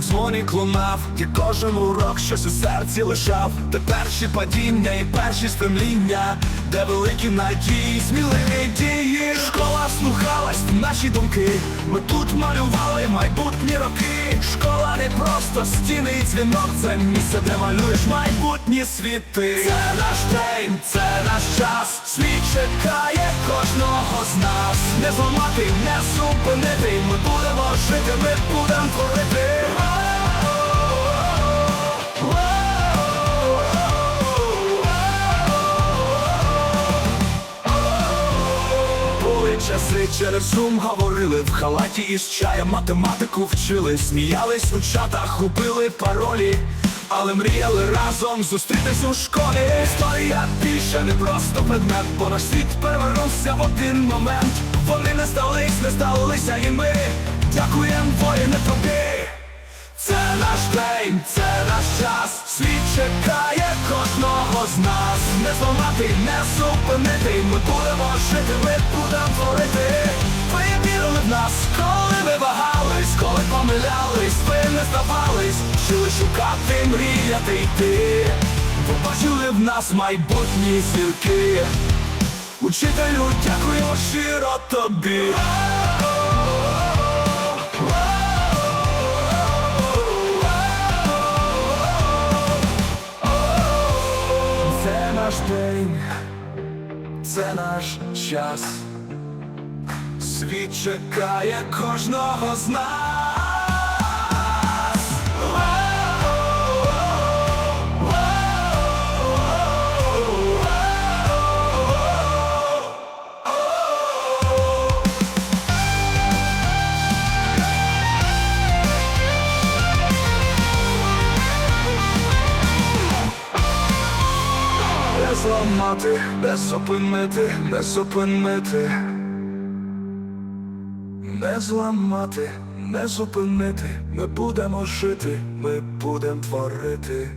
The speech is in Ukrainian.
дзвоник лунав, і кожен урок щось у серці лишав, де перші падіння і перші стремління, де великі надії, сміливі дії. Школа слухалась наші думки. Ми тут малювали майбутні роки. Школа не просто стіни і дзвінок, це місце, де малюєш майбутні світи. Це наш день, це наш час. Світ чекає кожного з нас. Не зламати, не зупинити. Ми будемо жити, ми будемо творити. Були часи через сум говорили в халаті із чаєм математику вчили, сміялись у чатах, губили паролі, але мріяли разом зустрітись у школі. Історія більше не просто предмет, бо наш світ перевернувся в один момент. Вони не здались, не здалися, і ми дякуємо воїне тобі. Це наш день, це наш час, світ чекає кожного з нас. Не зламати, не зупинити. Ми будемо жити, ми будемо творити. Ви вірили в нас, коли ви вагались, коли помилялись, ви не здавались, Вчили шукати, мріяти йти. Побачили в нас майбутні зірки. Учителю, дякуємо щиро тобі. День, це наш час. Світ чекає кожного з нас. Зламати, не зупинити, не зупинити. Не зламати, не зупинити. Ми будемо жити, ми будемо творити.